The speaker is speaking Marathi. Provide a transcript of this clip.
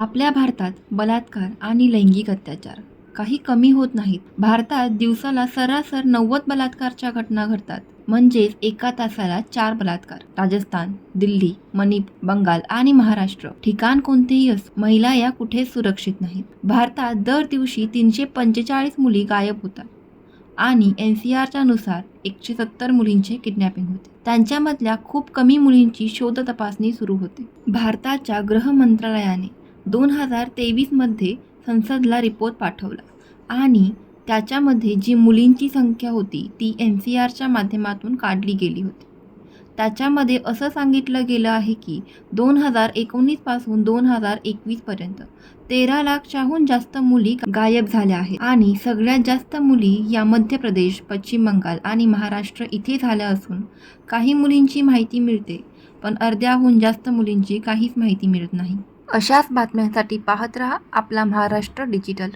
आपल्या भारतात बलात्कार आणि लैंगिक अत्याचार काही कमी होत नाहीत. भारतात दिवसाला सरासर नव्वद बलात्कारच्या घटना घडतात. म्हणजेच एका तासाला चार बलात्कार. राजस्थान दिल्ली मणिपूर बंगाल आणि महाराष्ट्र ठिकाण कोणतेही असो महिला या कुठे सुरक्षित नाहीत. भारतात दर दिवशी तीनशे पंचेचाळीस मुली गायब होतात आणि एन सी आरच्या नुसार एकशे सत्तर मुलींचे किडनॅपिंग होते. त्यांच्यामधल्या खूप कमी मुलींची शोध तपासणी सुरू होते. भारताच्या गृह मंत्रालयाने दोन हजार तेवीसमध्ये संसदला रिपोर्ट पाठवला. आणि त्याच्यामध्ये जी मुलींची संख्या होती ती एन सी आरच्या माध्यमातून काढली गेली होती. त्याच्यामध्ये असं सांगितलं गेलं आहे की दोन हजार एकोणीसपासून दोन हजार एकवीसपर्यंत तेरा लाखच्याहून जास्त मुली गायब झाल्या आहेत. आणि सगळ्यात जास्त मुली या मध्य प्रदेश पश्चिम बंगाल आणि महाराष्ट्र इथे झाल्या असून काही मुलींची माहिती मिळते पण अर्ध्याहून जास्त मुलींची काहीच माहिती मिळत नाही. अशाच बातम्यांसाठी पाहत रहा आपला महाराष्ट्र डिजिटल.